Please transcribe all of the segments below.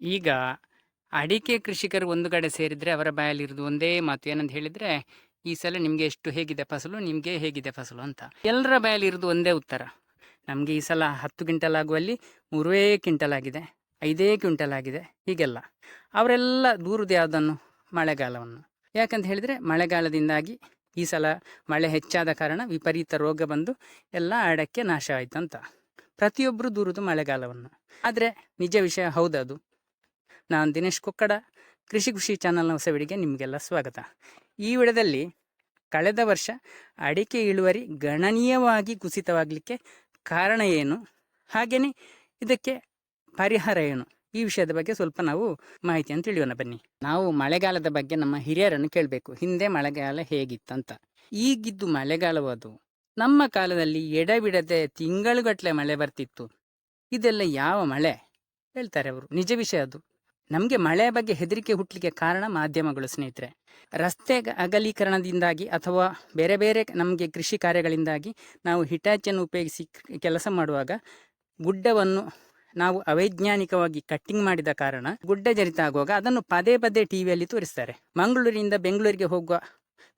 ಈಗ ಅಡಿಕೆ ಕೃಷಿಕರು ಒಂದು ಕಡೆ ಸೇರಿದರೆ ಅವರ ಬಾಯಲ್ಲಿರೋದು ಒಂದೇ ಮಾತು. ಏನಂತ ಹೇಳಿದರೆ, ಈ ಸಲ ನಿಮಗೆ ಎಷ್ಟು ಹೇಗಿದೆ ಫಸಲು, ನಿಮಗೆ ಹೇಗಿದೆ ಫಸಲು ಅಂತ. ಎಲ್ಲರ ಬಾಯಲ್ಲಿರೋದು ಒಂದೇ ಉತ್ತರ. ನಮಗೆ ಈ ಸಲ ಹತ್ತು ಕ್ವಿಂಟಲ್ ಆಗುವಲ್ಲಿ ಮೂರೇ ಕ್ವಿಂಟಲ್ ಆಗಿದೆ, ಐದೇ ಕ್ವಿಂಟಲ್ ಆಗಿದೆ, ಹೀಗೆಲ್ಲ. ಅವರೆಲ್ಲ ದೂರದ ಯಾವುದನ್ನು? ಮಳೆಗಾಲವನ್ನು. ಯಾಕಂತ ಹೇಳಿದರೆ, ಮಳೆಗಾಲದಿಂದಾಗಿ ಈ ಸಲ ಮಳೆ ಹೆಚ್ಚಾದ ಕಾರಣ ವಿಪರೀತ ರೋಗ ಬಂದು ಎಲ್ಲ ಅಡಕ್ಕೆ ನಾಶ ಅಂತ. ಪ್ರತಿಯೊಬ್ಬರು ದೂರದು ಮಳೆಗಾಲವನ್ನು. ಆದರೆ ನಿಜ ವಿಷಯ ಹೌದದು. ನಾನು ದಿನೇಶ್ ಕೊಕ್ಕಡ, ಕೃಷಿ ಖುಷಿ ಚಾನಲ್ನ ಹೊಸವಿಡಿಗೆ ನಿಮಗೆಲ್ಲ ಸ್ವಾಗತ. ಈ ವಿಡದಲ್ಲಿ ಕಳೆದ ವರ್ಷ ಅಡಿಕೆ ಇಳುವರಿ ಗಣನೀಯವಾಗಿ ಕುಸಿತವಾಗಲಿಕ್ಕೆ ಕಾರಣ ಏನು? ಹಾಗೆಯೇ ಇದಕ್ಕೆ ಪರಿಹಾರ ಏನು? ಈ ವಿಷಯದ ಬಗ್ಗೆ ಸ್ವಲ್ಪ ನಾವು ಮಾಹಿತಿಯನ್ನು ತಿಳಿಯೋಣ ಬನ್ನಿ. ನಾವು ಮಳೆಗಾಲದ ಬಗ್ಗೆ ನಮ್ಮ ಹಿರಿಯರನ್ನು ಕೇಳಬೇಕು. ಹಿಂದೆ ಮಳೆಗಾಲ ಹೇಗಿತ್ತಂತ. ಈಗಿದ್ದು ಮಳೆಗಾಲವು ಅದು ನಮ್ಮ ಕಾಲದಲ್ಲಿ ಎಡಬಿಡದೆ ತಿಂಗಳುಗಟ್ಟಲೆ ಮಳೆ ಬರ್ತಿತ್ತು. ಇದೆಲ್ಲ ಯಾವ ಮಳೆ? ಹೇಳ್ತಾರೆ ಅವರು. ನಿಜ ವಿಷಯ ಅದು. ನಮಗೆ ಮಳೆಯ ಬಗ್ಗೆ ಹೆದರಿಕೆ ಹುಟ್ಟಲಿಕ್ಕೆ ಕಾರಣ ಮಾಧ್ಯಮಗಳು, ಸ್ನೇಹಿತರೆ. ರಸ್ತೆ ಅಗಲೀಕರಣದಿಂದಾಗಿ ಅಥವಾ ಬೇರೆ ಬೇರೆ ನಮಗೆ ಕೃಷಿ ಕಾರ್ಯಗಳಿಂದಾಗಿ ನಾವು ಹಿಟಾಚಿಯನ್ನು ಉಪಯೋಗಿಸಿ ಕೆಲಸ ಮಾಡುವಾಗ ಗುಡ್ಡವನ್ನು ನಾವು ಅವೈಜ್ಞಾನಿಕವಾಗಿ ಕಟ್ಟಿಂಗ್ ಮಾಡಿದ ಕಾರಣ ಗುಡ್ಡ ಜರಿತ ಆಗುವಾಗ ಅದನ್ನು ಪದೇ ಪದೇ ಟಿವಿಯಲ್ಲಿ ತೋರಿಸ್ತಾರೆ. ಮಂಗಳೂರಿನಿಂದ ಬೆಂಗಳೂರಿಗೆ ಹೋಗುವ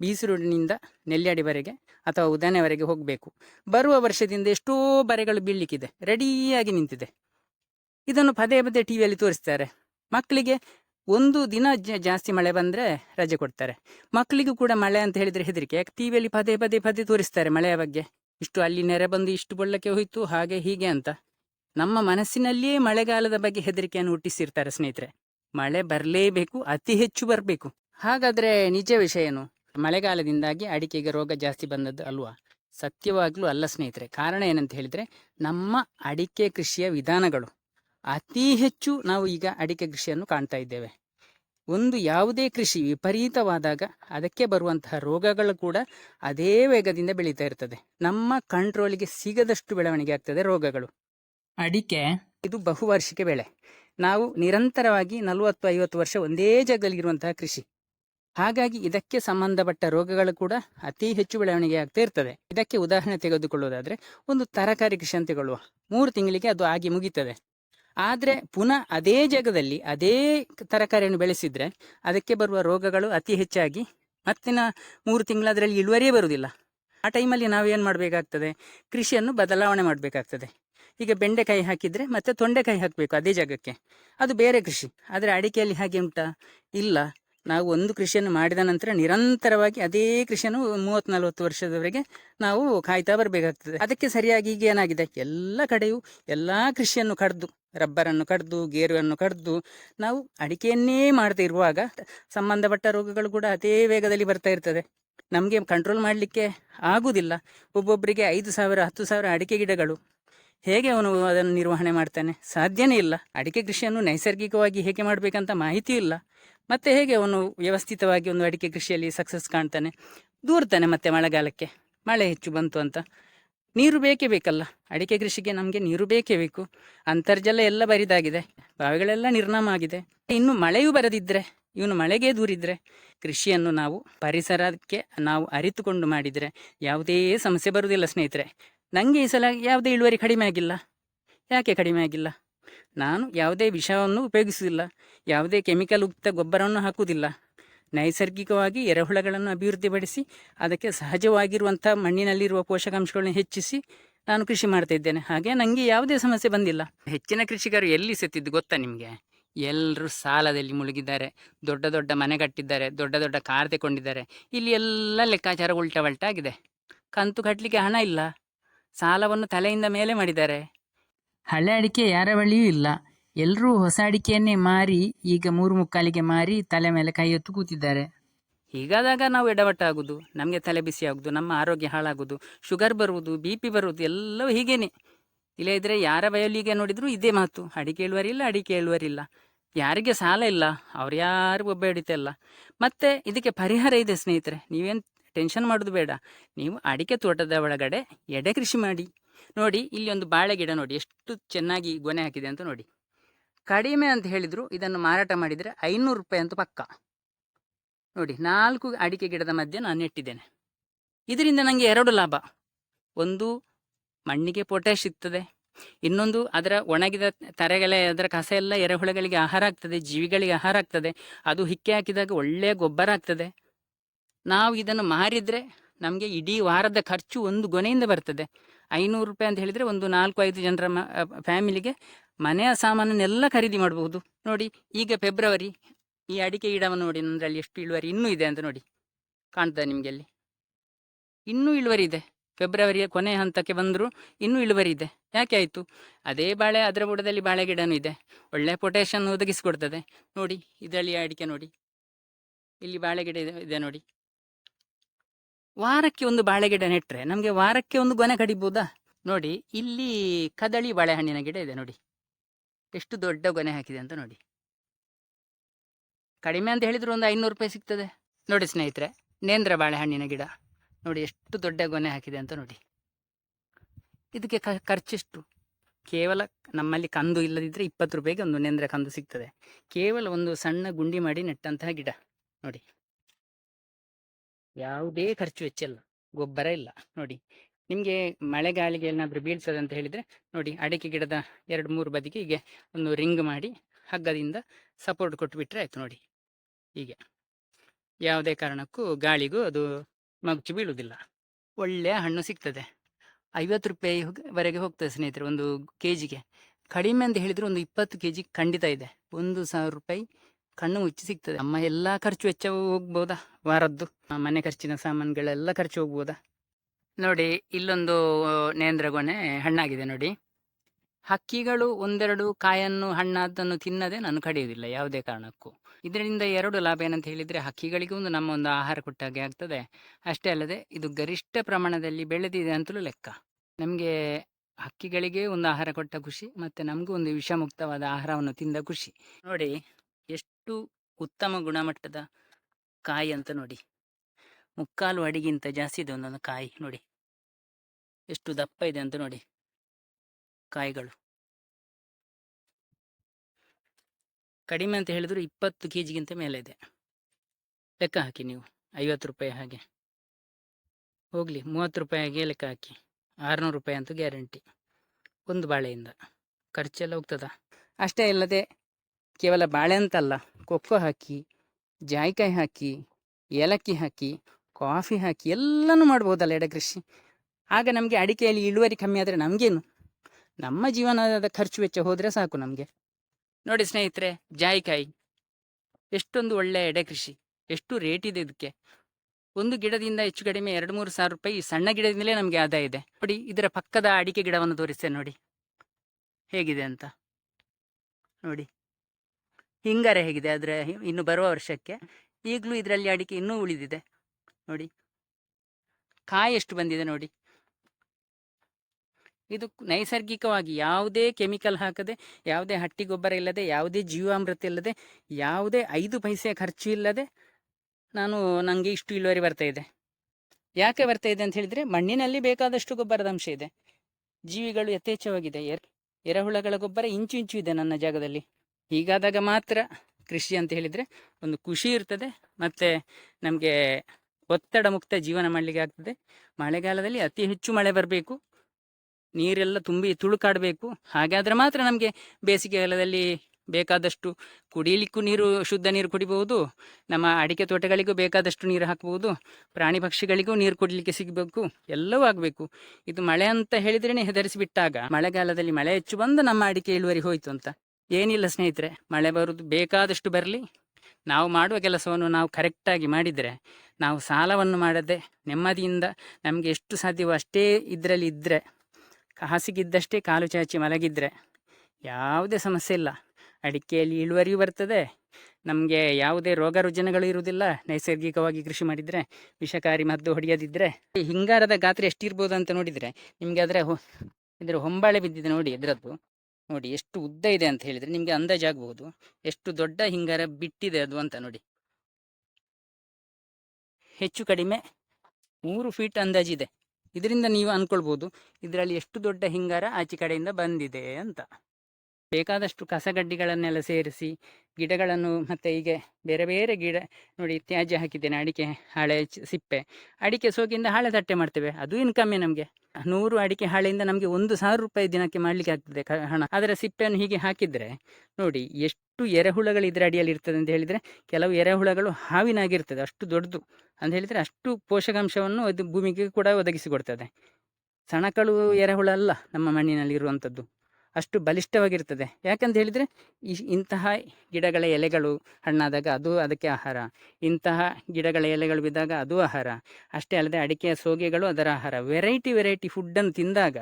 ಬೀಸರೂಡಿನಿಂದ ನೆಲ್ಯಾಡಿವರೆಗೆ ಅಥವಾ ಉದಾನೆವರೆಗೆ ಹೋಗಬೇಕು. ಬರುವ ವರ್ಷದಿಂದ ಎಷ್ಟೋ ಬರೆಗಳು ಬೀಳಲಿಕ್ಕಿದೆ. ರೆಡಿಯಾಗಿ ನಿಂತಿದೆ. ಇದನ್ನು ಪದೇ ಪದೇ ಟಿವಿಯಲ್ಲಿ ತೋರಿಸ್ತಾರೆ. ಮಕ್ಕಳಿಗೆ ಒಂದು ದಿನ ಜಾಸ್ತಿ ಮಳೆ ಬಂದರೆ ರಜೆ ಕೊಡ್ತಾರೆ. ಮಕ್ಕಳಿಗೂ ಕೂಡ ಮಳೆ ಅಂತ ಹೇಳಿದರೆ ಹೆದರಿಕೆ. ಯಾಕೆ ಟಿವಿಯಲ್ಲಿ ಪದೇ ಪದೇ ಪದೇ ತೋರಿಸ್ತಾರೆ ಮಳೆಯ ಬಗ್ಗೆ. ಇಷ್ಟು ಅಲ್ಲಿ ನೆರೆ ಬಂದು ಇಷ್ಟು ಬೊಳ್ಳಕ್ಕೆ ಹೋಯಿತು, ಹಾಗೆ ಹೀಗೆ ಅಂತ. ನಮ್ಮ ಮನಸ್ಸಿನಲ್ಲಿಯೇ ಮಳೆಗಾಲದ ಬಗ್ಗೆ ಹೆದರಿಕೆಯನ್ನು ಹುಟ್ಟಿಸಿರ್ತಾರೆ ಸ್ನೇಹಿತರೆ. ಮಳೆ ಬರಲೇಬೇಕು, ಅತಿ ಹೆಚ್ಚು ಬರಬೇಕು. ಹಾಗಾದ್ರೆ ನಿಜ ವಿಷಯ ಏನು? ಮಳೆಗಾಲದಿಂದಾಗಿ ಅಡಿಕೆಗೆ ರೋಗ ಜಾಸ್ತಿ ಬಂದದ್ದು ಅಲ್ವಾ? ಸತ್ಯವಾಗ್ಲೂ ಅಲ್ಲ ಸ್ನೇಹಿತರೆ. ಕಾರಣ ಏನಂತ ಹೇಳಿದ್ರೆ ನಮ್ಮ ಅಡಿಕೆ ಕೃಷಿಯ ವಿಧಾನಗಳು. ಅತಿ ಹೆಚ್ಚು ನಾವು ಈಗ ಅಡಿಕೆ ಕೃಷಿಯನ್ನು ಕಾಣ್ತಾ ಇದ್ದೇವೆ. ಒಂದು ಯಾವುದೇ ಕೃಷಿ ವಿಪರೀತವಾದಾಗ ಅದಕ್ಕೆ ಬರುವಂತಹ ರೋಗಗಳು ಕೂಡ ಅದೇ ವೇಗದಿಂದ ಬೆಳೀತಾ ಇರ್ತದೆ. ನಮ್ಮ ಕಂಟ್ರೋಲಿಗೆ ಸಿಗದಷ್ಟು ಬೆಳವಣಿಗೆ ಆಗ್ತದೆ ರೋಗಗಳು. ಅಡಿಕೆ? ಇದು ಬಹುವಾರ್ಷಿಕ ಬೆಳೆ. ನಾವು ನಿರಂತರವಾಗಿ ನಲವತ್ತು ಐವತ್ತು ವರ್ಷ ಒಂದೇ ಜಾಗದಲ್ಲಿರುವಂತಹ ಕೃಷಿ. ಹಾಗಾಗಿ ಇದಕ್ಕೆ ಸಂಬಂಧಪಟ್ಟ ರೋಗಗಳು ಕೂಡ ಅತಿ ಹೆಚ್ಚು ಬೆಳವಣಿಗೆ ಆಗ್ತಾ ಇರ್ತದೆ. ಇದಕ್ಕೆ ಉದಾಹರಣೆ ತೆಗೆದುಕೊಳ್ಳುವುದಾದ್ರೆ ಒಂದು ತರಕಾರಿ ಕೃಷಿ ಅಂತ ತಗೊಳ್ಳುವ. ಮೂರು ತಿಂಗಳಿಗೆ ಅದು ಆಗಿ ಮುಗೀತದೆ. ಆದರೆ ಪುನಃ ಅದೇ ಜಾಗದಲ್ಲಿ ಅದೇ ತರಕಾರಿಯನ್ನು ಬೆಳೆಸಿದ್ರೆ ಅದಕ್ಕೆ ಬರುವ ರೋಗಗಳು ಅತಿ ಹೆಚ್ಚಾಗಿ ಮತ್ತಿನ ಮೂರು ತಿಂಗಳು ಅದರಲ್ಲಿ ಇಳುವರಿಯೇ ಬರುವುದಿಲ್ಲ. ಆ ಟೈಮಲ್ಲಿ ನಾವು ಏನು ಮಾಡಬೇಕಾಗ್ತದೆ? ಕೃಷಿಯನ್ನು ಬದಲಾವಣೆ ಮಾಡಬೇಕಾಗ್ತದೆ. ಈಗ ಬೆಂಡೆಕಾಯಿ ಹಾಕಿದರೆ ಮತ್ತೆ ತೊಂಡೆಕಾಯಿ ಹಾಕಬೇಕು ಅದೇ ಜಾಗಕ್ಕೆ. ಅದು ಬೇರೆ ಕೃಷಿ. ಆದರೆ ಅಡಿಕೆಯಲ್ಲಿ ಹಾಗೆ ಉಂಟಾ? ಇಲ್ಲ. ನಾವು ಒಂದು ಕೃಷಿಯನ್ನು ಮಾಡಿದ ನಂತರ ನಿರಂತರವಾಗಿ ಅದೇ ಕೃಷಿಯನ್ನು ಮೂವತ್ತು ನಲವತ್ತು ವರ್ಷದವರೆಗೆ ನಾವು ಕಾಯ್ತಾ ಬರಬೇಕಾಗ್ತದೆ. ಅದಕ್ಕೆ ಸರಿಯಾಗಿ ಈಗ ಏನಾಗಿದೆ? ಎಲ್ಲ ಕಡೆಯೂ ಎಲ್ಲ ಕೃಷಿಯನ್ನು ಕಡ್ದು, ರಬ್ಬರನ್ನು ಕಡ್ದು, ಗೇರುವನ್ನು ಕಡ್ದು ನಾವು ಅಡಿಕೆಯನ್ನೇ ಮಾಡದೇ ಇರುವಾಗ ಸಂಬಂಧಪಟ್ಟ ರೋಗಗಳು ಕೂಡ ಅದೇ ವೇಗದಲ್ಲಿ ಬರ್ತಾ ಇರ್ತದೆ. ನಮಗೆ ಕಂಟ್ರೋಲ್ ಮಾಡಲಿಕ್ಕೆ ಆಗುವುದಿಲ್ಲ ಒಬ್ಬೊಬ್ಬರಿಗೆ ಐದು ಸಾವಿರ, ಹತ್ತು ಸಾವಿರ ಅಡಿಕೆ ಗಿಡಗಳು, ಹೇಗೆ ಅವನು ಅದನ್ನು ನಿರ್ವಹಣೆ ಮಾಡ್ತಾನೆ? ಸಾಧ್ಯನೇ ಇಲ್ಲ. ಅಡಿಕೆ ಕೃಷಿಯನ್ನು ನೈಸರ್ಗಿಕವಾಗಿ ಹೇಗೆ ಮಾಡಬೇಕಂತ ಮಾಹಿತಿ ಇಲ್ಲ. ಮತ್ತೆ ಹೇಗೆ ಅವನು ವ್ಯವಸ್ಥಿತವಾಗಿ ಒಂದು ಅಡಿಕೆ ಕೃಷಿಯಲ್ಲಿ ಸಕ್ಸಸ್ ಕಾಣ್ತಾನೆ? ದೂರ್ತಾನೆ ಮತ್ತೆ ಮಳೆಗಾಲಕ್ಕೆ. ಮಳೆ ಹೆಚ್ಚು ಬಂತು ಅಂತ. ನೀರು ಬೇಕೇ ಬೇಕಲ್ಲ. ಅಡಿಕೆ ಕೃಷಿಗೆ ನಮಗೆ ನೀರು ಬೇಕೇ ಬೇಕು. ಅಂತರ್ಜಲ ಎಲ್ಲ ಬರಿದಾಗಿದೆ. ಬಾವಿಗಳೆಲ್ಲ ನಿರ್ನಾಮ ಆಗಿದೆ. ಇನ್ನು ಮಳೆಯೂ ಬರದಿದ್ದರೆ ಇವನು ಮಳೆಗೆ ದೂರಿದ್ರೆ, ಕೃಷಿಯನ್ನು ನಾವು ಪರಿಸರಕ್ಕೆ ನಾವು ಅರಿತುಕೊಂಡು ಮಾಡಿದರೆ ಯಾವುದೇ ಸಮಸ್ಯೆ ಬರುವುದಿಲ್ಲ ಸ್ನೇಹಿತರೆ. ನನಗೆ ಈ ಸಲ ಯಾವುದೇ ಇಳುವರಿ ಕಡಿಮೆ ಆಗಿಲ್ಲ. ಯಾಕೆ ಕಡಿಮೆ ಆಗಿಲ್ಲ? ನಾನು ಯಾವುದೇ ವಿಷವನ್ನು ಉಪಯೋಗಿಸುವುದಿಲ್ಲ, ಯಾವುದೇ ಕೆಮಿಕಲ್ ಉಕ್ತ ಗೊಬ್ಬರವನ್ನು ಹಾಕುವುದಿಲ್ಲ. ನೈಸರ್ಗಿಕವಾಗಿ ಎರೆಹುಳಗಳನ್ನು ಅಭಿವೃದ್ಧಿಪಡಿಸಿ, ಅದಕ್ಕೆ ಸಹಜವಾಗಿರುವಂಥ ಮಣ್ಣಿನಲ್ಲಿರುವ ಪೋಷಕಾಂಶಗಳನ್ನು ಹೆಚ್ಚಿಸಿ ನಾನು ಕೃಷಿ ಮಾಡ್ತಾ ಇದ್ದೇನೆ. ಹಾಗೆ ನನಗೆ ಯಾವುದೇ ಸಮಸ್ಯೆ ಬಂದಿಲ್ಲ. ಹೆಚ್ಚಿನ ಕೃಷಿಕರು ಎಲ್ಲಿ ಸತ್ತಿದ್ದು ಗೊತ್ತಾ ನಿಮಗೆ? ಎಲ್ಲರೂ ಸಾಲದಲ್ಲಿ ಮುಳುಗಿದ್ದಾರೆ, ದೊಡ್ಡ ದೊಡ್ಡ ಮನೆ ಕಟ್ಟಿದ್ದಾರೆ ದೊಡ್ಡ ದೊಡ್ಡ ಕಾರ್ ತೆಕೊಂಡಿದ್ದಾರೆ ಇಲ್ಲಿ ಎಲ್ಲ ಲೆಕ್ಕಾಚಾರ ಉಲ್ಟಾ ಕಂತು ಕಟ್ಟಲಿಕ್ಕೆ ಹಣ ಇಲ್ಲ. ಸಾಲವನ್ನು ತಲೆಯಿಂದ ಮೇಲೆ ಮಾಡಿದ್ದಾರೆ. ಹಳೆ ಅಡಿಕೆ ಯಾರ ಬಳಿಯೂ ಇಲ್ಲ. ಎಲ್ಲರೂ ಹೊಸ ಅಡಿಕೆಯನ್ನೇ ಮಾರಿ, ಈಗ ಮೂರು ಮುಕ್ಕಾಲಿಗೆ ಮಾರಿ ತಲೆ ಮೇಲೆ ಕೈ ಹೊತ್ತು ಕೂತಿದ್ದಾರೆ. ಹೀಗಾದಾಗ ನಾವು ಎಡವಟ್ಟ ಆಗುದು ನಮಗೆ ತಲೆ ಬಿಸಿ ಆಗುದು ನಮ್ಮ ಆರೋಗ್ಯ ಹಾಳಾಗುದು, ಶುಗರ್ ಬರುವುದು, ಬಿ ಪಿ ಬರುವುದು, ಎಲ್ಲವೂ ಹೀಗೇನೆ. ಇಲ್ಲ ಇದ್ರೆ ಯಾರ ಬಯಲಿಗೆ ನೋಡಿದ್ರು ಇದೇ ಮಾತು ಅಡಿಕೆ ಇಳುವರಿ ಇಲ್ಲ ಅಡಿಕೆ ಇಳುವರಿ ಇಲ್ಲ ಯಾರಿಗೆ ಸಾಲ ಇಲ್ಲ, ಅವ್ರು ಯಾರು ಒಬ್ಬ ಹಿಡಿತಾ ಇಲ್ಲ ಮತ್ತೆ ಇದಕ್ಕೆ ಪರಿಹಾರ ಇದೆ ಸ್ನೇಹಿತರೆ, ನೀವೇನು ಟೆನ್ಷನ್ ಮಾಡೋದು ಬೇಡ. ನೀವು ಅಡಿಕೆ ತೋಟದ ಒಳಗಡೆ ಎಡೆ ಕೃಷಿ ಮಾಡಿ. ನೋಡಿ, ಇಲ್ಲಿ ಒಂದು ಬಾಳೆ ಗಿಡ ನೋಡಿ, ಎಷ್ಟು ಚೆನ್ನಾಗಿ ಗೊನೆ ಹಾಕಿದೆ ಅಂತ ನೋಡಿ. ಕಡಿಮೆ ಅಂತ ಹೇಳಿದ್ರು, ಇದನ್ನು ಮಾರಾಟ ಮಾಡಿದರೆ ಐನೂರು ರೂಪಾಯಿ ಅಂತ ಪಕ್ಕ. ನೋಡಿ, ನಾಲ್ಕು ಅಡಿಕೆ ಗಿಡದ ಮಧ್ಯೆ ನಾನು ನೆಟ್ಟಿದ್ದೇನೆ. ಇದರಿಂದ ನನಗೆ ಎರಡು ಲಾಭ. ಒಂದು, ಮಣ್ಣಿಗೆ ಪೊಟ್ಯಾಶ್ ಸಿಗ್ತದೆ. ಇನ್ನೊಂದು, ಅದರ ಒಣಗಿದ ತರೆಗಳ, ಅದರ ಕಸ ಎಲ್ಲ ಎರೆಹುಳಗಳಿಗೆ ಆಹಾರ ಆಗ್ತದೆ, ಜೀವಿಗಳಿಗೆ ಆಹಾರ ಆಗ್ತದೆ. ಅದು ಹಿಕ್ಕೆ ಹಾಕಿದಾಗ ಒಳ್ಳೆಯ ಗೊಬ್ಬರ ಆಗ್ತದೆ. ನಾವು ಇದನ್ನು ಮಾರಿದರೆ ನಮಗೆ ಇಡೀ ವಾರದ ಖರ್ಚು ಒಂದು ಗೊನೆಯಿಂದ ಬರ್ತದೆ. ಐನೂರು ರೂಪಾಯಿ ಅಂತ ಹೇಳಿದರೆ ಒಂದು ನಾಲ್ಕು, ಐದು ಜನರ ಮ ಫ್ಯಾಮಿಲಿಗೆ ಮನೆಯ ಸಾಮಾನನ್ನೆಲ್ಲ ಖರೀದಿ ಮಾಡಬಹುದು. ನೋಡಿ, ಈಗ ಫೆಬ್ರವರಿ, ಈ ಅಡಿಕೆ ಗಿಡವನ್ನು ನೋಡಿ ನನ್ನಲ್ಲಿ ಎಷ್ಟು ಇಳುವರಿ, ಇನ್ನೂ ಇದೆ ಅಂತ ನೋಡಿ, ಕಾಣ್ತದೆ ನಿಮಗೆ ಅಲ್ಲಿ. ಇನ್ನೂ ಇಳುವರಿ ಇದೆ. ಫೆಬ್ರವರಿಯ ಕೊನೆಯ ಹಂತಕ್ಕೆ ಬಂದರೂ ಇನ್ನೂ ಇಳುವರಿ ಇದೆ. ಯಾಕೆ ಆಯಿತು? ಅದೇ ಬಾಳೆ, ಅದರ ಬುಡದಲ್ಲಿ ಬಾಳೆ ಗಿಡನೂ ಇದೆ. ಒಳ್ಳೆಯ ಪೊಟ್ಯಾಷನ್ ಒದಗಿಸಿಕೊಡ್ತದೆ. ನೋಡಿ, ಇದರಲ್ಲಿ ಅಡಿಕೆ ನೋಡಿ. ಇಲ್ಲಿ ಬಾಳೆ ಗಿಡ ಇದೆ ನೋಡಿ. ವಾರಕ್ಕೆ ಒಂದು ಬಾಳೆ ಗಿಡ ನೆಟ್ಟರೆ ನಮಗೆ ವಾರಕ್ಕೆ ಒಂದು ಗೊನೆ ಕಡಿಬೋದಾ? ನೋಡಿ, ಇಲ್ಲಿ ಕದಳಿ ಬಾಳೆಹಣ್ಣಿನ ಗಿಡ ಇದೆ ನೋಡಿ. ಎಷ್ಟು ದೊಡ್ಡ ಗೊನೆ ಹಾಕಿದೆ ಅಂತ ನೋಡಿ. ಕಡಿಮೆ ಅಂತ ಹೇಳಿದ್ರು ಒಂದು ಐನೂರು ರೂಪಾಯಿ ಸಿಗ್ತದೆ. ನೋಡಿ ಸ್ನೇಹಿತರೆ, ನೇಂದ್ರ ಬಾಳೆಹಣ್ಣಿನ ಗಿಡ. ನೋಡಿ ಎಷ್ಟು ದೊಡ್ಡ ಗೊನೆ ಹಾಕಿದೆ ಅಂತ ನೋಡಿ. ಇದಕ್ಕೆ ಖರ್ಚೆಷ್ಟು? ಕೇವಲ ನಮ್ಮಲ್ಲಿ ಕಂದು ಇಲ್ಲದಿದ್ದರೆ ಇಪ್ಪತ್ತು ರೂಪಾಯಿಗೆ ಒಂದು ನೇಂದ್ರ ಕಂದು ಸಿಗ್ತದೆ. ಕೇವಲ ಒಂದು ಸಣ್ಣ ಗುಂಡಿ ಮಾಡಿ ನೆಟ್ಟಂತಹ ಗಿಡ. ನೋಡಿ. ಯಾವುದೇ ಖರ್ಚು ವೆಚ್ಚ ಇಲ್ಲ ಗೊಬ್ಬರ ಇಲ್ಲ. ನೋಡಿ, ನಿಮಗೆ ಮಳೆಗಾಳಿಗೆ ಏನಾದರೂ ಅಂತ ಹೇಳಿದರೆ, ನೋಡಿ ಅಡಿಕೆ ಗಿಡದ ಎರಡು, ಮೂರು ಬದಿಗೆ ಹೀಗೆ ಒಂದು ರಿಂಗ್ ಮಾಡಿ ಹಗ್ಗದಿಂದ ಸಪೋರ್ಟ್ ಕೊಟ್ಟುಬಿಟ್ರೆ ಆಯಿತು ನೋಡಿ. ಹೀಗೆ. ಯಾವುದೇ ಕಾರಣಕ್ಕೂ ಗಾಳಿಗೂ ಅದು ಮಗುಚಿ ಬೀಳುವುದಿಲ್ಲ. ಒಳ್ಳೆಯ ಹಣ್ಣು ಸಿಗ್ತದೆ. ಐವತ್ತು ರೂಪಾಯಿ ವರೆಗೆ ಹೋಗ್ತದೆ ಸ್ನೇಹಿತರೆ ಒಂದು ಕೆ ಜಿಗೆ ಕಡಿಮೆ ಅಂತ ಹೇಳಿದರೆ ಒಂದು ಇಪ್ಪತ್ತು ಕೆ ಜಿ ಖಂಡಿತ ಇದೆ. ಒಂದು ಸಾವಿರ ರೂಪಾಯಿ ಕಣ್ಣು ಮುಚ್ಚಿ ಸಿಗ್ತದೆ. ಅಮ್ಮ ಎಲ್ಲ ಖರ್ಚು ವೆಚ್ಚವೂ ಹೋಗ್ಬೋದಾ? ವಾರದ್ದು. ಮನೆ ಖರ್ಚಿನ ಸಾಮಾನುಗಳೆಲ್ಲ ಖರ್ಚು ಹೋಗ್ಬೋದಾ? ನೋಡಿ, ಇಲ್ಲೊಂದು ನೇಂದ್ರಗೊನೆ ಹಣ್ಣಾಗಿದೆ ನೋಡಿ. ಹಕ್ಕಿಗಳು ಒಂದೆರಡು ಕಾಯನ್ನು ಹಣ್ಣಾದನ್ನು ತಿನ್ನದೆ ನಾನು ಕಡಿಯುವುದಿಲ್ಲ ಯಾವುದೇ ಕಾರಣಕ್ಕೂ. ಇದರಿಂದ ಎರಡು ಲಾಭ ಏನಂತ ಹೇಳಿದರೆ ಹಕ್ಕಿಗಳಿಗೂ ಒಂದು ನಮ್ಮ ಒಂದು ಆಹಾರ ಕೊಟ್ಟಾಗೆ ಆಗ್ತದೆ. ಅಷ್ಟೇ ಅಲ್ಲದೆ ಇದು ಗರಿಷ್ಠ ಪ್ರಮಾಣದಲ್ಲಿ ಬೆಳೆದಿದೆ ಅಂತಲೂ ಲೆಕ್ಕ. ನಮಗೆ ಹಕ್ಕಿಗಳಿಗೆ ಒಂದು ಆಹಾರ ಕೊಟ್ಟ ಖುಷಿ, ಮತ್ತು ನಮಗೂ ಒಂದು ವಿಷಮುಕ್ತವಾದ ಆಹಾರವನ್ನು ತಿಂದ ಖುಷಿ. ನೋಡಿ ಎಷ್ಟು ಉತ್ತಮ ಗುಣಮಟ್ಟದ ಕಾಯಿ ಅಂತ ನೋಡಿ. ಮುಕ್ಕಾಲು ಅಡಿಗಿಂತ ಜಾಸ್ತಿ ಇದೆ ಒಂದೊಂದು ಕಾಯಿ ನೋಡಿ. ಎಷ್ಟು ದಪ್ಪ ಇದೆ ಅಂತ ನೋಡಿ. ಕಾಯಿಗಳು. ಕಡಿಮೆ ಅಂತ ಹೇಳಿದ್ರು ಇಪ್ಪತ್ತು ಕೆ ಜಿಗಿಂತ ಮೇಲೆ ಇದೆ. ಲೆಕ್ಕ ಹಾಕಿ ನೀವು. ಐವತ್ತು ರೂಪಾಯಿ ಹಾಗೆ. ಹೋಗಲಿ, ಮೂವತ್ತು ರೂಪಾಯಿ ಹಾಗೆ ಲೆಕ್ಕ ಹಾಕಿ. ಆರುನೂರು ರೂಪಾಯಿ ಅಂತೂ ಗ್ಯಾರಂಟಿ. ಒಂದು ಬಾಳೆಯಿಂದ. ಖರ್ಚೆಲ್ಲ ಹೋಗ್ತದ? ಅಷ್ಟೇ ಅಲ್ಲದೆ ಕೇವಲ ಬಾಳೆ ಅಂತಲ್ಲ. ಕೊಕ್ಕೋ ಹಾಕಿ, ಜಾಯಿಕಾಯಿ ಹಾಕಿ, ಏಲಕ್ಕಿ ಹಾಕಿ, ಕಾಫಿ ಹಾಕಿ ಎಲ್ಲನೂ ಮಾಡ್ಬೋದಲ್ಲ ಎಡ ಕೃಷಿ. ಆಗ ನಮಗೆ ಅಡಿಕೆಯಲ್ಲಿ ಇಳುವರಿ ಕಮ್ಮಿ ಆದರೆ ನಮಗೇನು? ನಮ್ಮ ಜೀವನದ ಖರ್ಚು ವೆಚ್ಚ ಹೋದರೆ ಸಾಕು ನಮಗೆ. ನೋಡಿ ಸ್ನೇಹಿತರೆ, ಜಾಯಿಕಾಯಿ. ಎಷ್ಟೊಂದು ಒಳ್ಳೆಯ ಎಡೆ ಕೃಷಿ. ಎಷ್ಟು ರೇಟ್ ಇದೆ ಇದಕ್ಕೆ. ಒಂದು ಗಿಡದಿಂದ ಹೆಚ್ಚು ಕಡಿಮೆ ಎರಡು ಮೂರು ಸಾವಿರ ರೂಪಾಯಿ ಸಣ್ಣ ಗಿಡದಿಂದಲೇ ನಮಗೆ ಆದಾಯ ಇದೆ. ನೋಡಿ, ಇದರ ಪಕ್ಕದ ಅಡಿಕೆ ಗಿಡವನ್ನು ತೋರಿಸ್ತೇನೆ ನೋಡಿ. ಹೇಗಿದೆ ಅಂತ. ನೋಡಿ. ಹಿಂಗಾರೆ ಹೇಗಿದೆ ಆದರೆ ಇನ್ನು ಬರುವ ವರ್ಷಕ್ಕೆ. ಈಗಲೂ ಇದರಲ್ಲಿ ಅಡಿಕೆ ಇನ್ನೂ ಉಳಿದಿದೆ. ನೋಡಿ. ಕಾಯಿ ಎಷ್ಟು ಬಂದಿದೆ ನೋಡಿ. ಇದು ನೈಸರ್ಗಿಕವಾಗಿ ಯಾವುದೇ ಕೆಮಿಕಲ್ ಹಾಕದೆ, ಯಾವುದೇ ಹಟ್ಟಿ ಗೊಬ್ಬರ ಇಲ್ಲದೆ, ಯಾವುದೇ ಜೀವಾಮೃತ ಇಲ್ಲದೆ, ಯಾವುದೇ ಐದು ಪೈಸೆ ಖರ್ಚು ಇಲ್ಲದೆ ನಾನು ನನಗೆ ಇಷ್ಟು ಇಳುವರಿ ಬರ್ತಾ ಇದೆ. ಯಾಕೆ ಬರ್ತಾ ಇದೆ ಅಂತ ಹೇಳಿದರೆ ಮಣ್ಣಿನಲ್ಲಿ ಬೇಕಾದಷ್ಟು ಗೊಬ್ಬರದ ಅಂಶ ಇದೆ. ಜೀವಿಗಳು ಯಥೇಚ್ಛವಾಗಿದೆ ಎರ, ಎರೆಹುಳಗಳ ಗೊಬ್ಬರ ಇಂಚು ಇಂಚು ಇದೆ ನನ್ನ ಜಾಗದಲ್ಲಿ. ಹೀಗಾದಾಗ ಮಾತ್ರ ಕೃಷಿ ಅಂತ ಹೇಳಿದರೆ ಒಂದು ಖುಷಿ ಇರ್ತದೆ ಮತ್ತು ನಮಗೆ ಒತ್ತಡ ಮುಕ್ತ ಜೀವನ ಮಾಡಲಿಕ್ಕೆ ಆಗ್ತದೆ. ಮಳೆಗಾಲದಲ್ಲಿ ಅತಿ ಹೆಚ್ಚು ಮಳೆ ಬರಬೇಕು. ನೀರೆಲ್ಲ ತುಂಬಿ ತುಳುಕಾಡಬೇಕು ಹಾಗಾದರೆ ಮಾತ್ರ ನಮಗೆ ಬೇಸಿಗೆಗಾಲದಲ್ಲಿ ಬೇಕಾದಷ್ಟು ಕುಡಿಯಲಿಕ್ಕೂ ನೀರು, ಶುದ್ಧ ನೀರು ಕುಡಿಬಹುದು. ನಮ್ಮ ಅಡಿಕೆ ತೋಟಗಳಿಗೂ ಬೇಕಾದಷ್ಟು ನೀರು ಹಾಕ್ಬೋದು ಪ್ರಾಣಿ ಪಕ್ಷಿಗಳಿಗೂ ನೀರು ಕುಡಿಲಿಕ್ಕೆ ಸಿಗಬೇಕು. ಎಲ್ಲವೂ ಆಗಬೇಕು. ಇದು ಮಳೆ ಅಂತ ಹೇಳಿದ್ರೇ ಹೆದರಿಸಿಬಿಟ್ಟಾಗ ಮಳೆಗಾಲದಲ್ಲಿ ಮಳೆ ಹೆಚ್ಚು ಬಂದು ನಮ್ಮ ಅಡಿಕೆ ಇಳುವರಿ ಹೋಯಿತು ಅಂತ. ಏನಿಲ್ಲ ಸ್ನೇಹಿತರೆ, ಮಳೆ ಬರೋದು ಬೇಕಾದಷ್ಟು ಬರಲಿ. ನಾವು ಮಾಡುವ ಕೆಲಸವನ್ನು ನಾವು ಕರೆಕ್ಟಾಗಿ ಮಾಡಿದರೆ, ನಾವು ಸಾಲವನ್ನು ಮಾಡದೆ ನೆಮ್ಮದಿಯಿಂದ ನಮಗೆ ಎಷ್ಟು ಸಾಧ್ಯವೋ ಅಷ್ಟೇ ಇದರಲ್ಲಿ ಇದ್ದರೆ ಹಾಸಿಗಿದ್ದಷ್ಟೇ ಕಾಲು ಚಾಚಿ ಮಲಗಿದರೆ ಯಾವುದೇ ಸಮಸ್ಯೆ ಇಲ್ಲ. ಅಡಿಕೆಯಲ್ಲಿ ಇಳುವರಿಯೂ ಬರ್ತದೆ, ನಮಗೆ ಯಾವುದೇ ರೋಗ ರುಜಿನಗಳು ಇರುವುದಿಲ್ಲ. ನೈಸರ್ಗಿಕವಾಗಿ ಕೃಷಿ ಮಾಡಿದರೆ, ವಿಷಕಾರಿ ಮದ್ದು ಹೊಡೆಯದಿದ್ದರೆ ಹಿಂಗಾರದ ಗಾತ್ರ ಎಷ್ಟಿರ್ಬೋದು ಅಂತ ನೋಡಿದರೆ, ನಿಮಗೆ ಅದರ ಇದರ ಹೊಂಬಾಳೆ ಬಿದ್ದಿದೆ ನೋಡಿ ಇದರದ್ದು ನೋಡಿ ಎಷ್ಟು ಉದ್ದ ಇದೆ ಅಂತ ಹೇಳಿದರೆ ನಿಮಗೆ ಅಂದಾಜಾಗಬಹುದು ಎಷ್ಟು ದೊಡ್ಡ ಹಿಂಗಾರ ಬಿಟ್ಟಿದೆ ಅದು ಅಂತ ನೋಡಿ. ಹೆಚ್ಚು ಕಡಿಮೆ ಮೂರು ಫೀಟ್ ಅಂದಾಜಿದೆ ಇದರಿಂದ ನೀವು ಅಂದ್ಕೊಳ್ಬೋದು ಇದರಲ್ಲಿ ಎಷ್ಟು ದೊಡ್ಡ ಹಿಂಗಾರ ಆಚೆ ಕಡೆಯಿಂದ ಬಂದಿದೆ ಅಂತ. ಬೇಕಾದಷ್ಟು ಕಸಗಡ್ಡಿಗಳನ್ನೆಲ್ಲ ಸೇರಿಸಿ, ಗಿಡಗಳನ್ನು ಮತ್ತು ಹೀಗೆ ಬೇರೆ ಬೇರೆ ಗಿಡ ನೋಡಿ ತ್ಯಾಜ್ಯ ಹಾಕಿದ್ದೇನೆ, ಅಡಿಕೆ ಹಾಳೆ ಸಿಪ್ಪೆ. ಅಡಿಕೆ ಸೋಗಿಂದ ಹಾಳೆ ತಟ್ಟೆ ಮಾಡ್ತೇವೆ. ಅದು ಇನ್ಕಮ್ಮೆ ನಮಗೆ. ನೂರು ಅಡಿಕೆ ಹಾಳೆಯಿಂದ ನಮಗೆ ಒಂದು ಸಾವಿರ ರೂಪಾಯಿ ದಿನಕ್ಕೆ ಮಾಡಲಿಕ್ಕೆ ಆಗ್ತದೆ ಹಣ. ಅದರ ಸಿಪ್ಪೆಯನ್ನು ಹೀಗೆ ಹಾಕಿದರೆ, ನೋಡಿ ಎಷ್ಟು ಎರೆಹುಳಗಳು ಇದರ ಅಡಿಯಲ್ಲಿ ಇರ್ತದೆ ಅಂತ ಹೇಳಿದರೆ, ಕೆಲವು ಎರೆಹುಳಗಳು ಹಾವಿನಾಗಿರ್ತದೆ, ಅಷ್ಟು ದೊಡ್ಡದು ಅಂತ ಹೇಳಿದರೆ ಅಷ್ಟು ಪೋಷಕಾಂಶವನ್ನು ಅದು ಭೂಮಿಗೆ ಕೂಡ ಒದಗಿಸಿಕೊಡ್ತದೆ ಸಣಕಳು ಎರೆಹುಳ ಅಲ್ಲ ನಮ್ಮ ಮಣ್ಣಿನಲ್ಲಿ ಇರುವಂಥದ್ದು ಅಷ್ಟು ಬಲಿಷ್ಠವಾಗಿರ್ತದೆ. ಯಾಕಂತ ಹೇಳಿದರೆ, ಈ ಇಂತಹ ಗಿಡಗಳ ಎಲೆಗಳು ಹಣ್ಣಾದಾಗ ಅದು ಅದಕ್ಕೆ ಆಹಾರ. ಇಂತಹ ಗಿಡಗಳ ಎಲೆಗಳು ಬಿದ್ದಾಗ ಅದು ಆಹಾರ. ಅಷ್ಟೇ ಅಲ್ಲದೆ ಅಡಿಕೆಯ ಸೋಗೆಗಳು ಅದರ ಆಹಾರ. ವೆರೈಟಿ ವೆರೈಟಿ ಫುಡ್ಡನ್ನು ತಿಂದಾಗ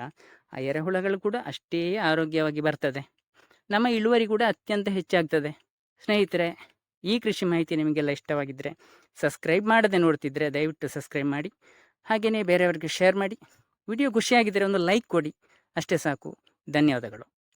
ಆ ಎರೆಹುಳಗಳು ಕೂಡ ಅಷ್ಟೇ ಆರೋಗ್ಯವಾಗಿ ಬರ್ತದೆ. ನಮ್ಮ ಇಳುವರಿ ಕೂಡ ಅತ್ಯಂತ ಹೆಚ್ಚಾಗ್ತದೆ. ಸ್ನೇಹಿತರೆ, ಈ ಕೃಷಿ ಮಾಹಿತಿ ನಿಮಗೆಲ್ಲ ಇಷ್ಟವಾಗಿದ್ದರೆ ಸಬ್ಸ್ಕ್ರೈಬ್ ಮಾಡದೆ ನೋಡ್ತಿದ್ರೆ ದಯವಿಟ್ಟು ಸಬ್ಸ್ಕ್ರೈಬ್ ಮಾಡಿ ಹಾಗೆಯೇ ಬೇರೆಯವರಿಗೆ ಶೇರ್ ಮಾಡಿ. ವಿಡಿಯೋ ಖುಷಿಯಾಗಿದ್ದರೆ ಒಂದು ಲೈಕ್ ಕೊಡಿ. ಅಷ್ಟೇ ಸಾಕು. ಧನ್ಯವಾದಗಳು.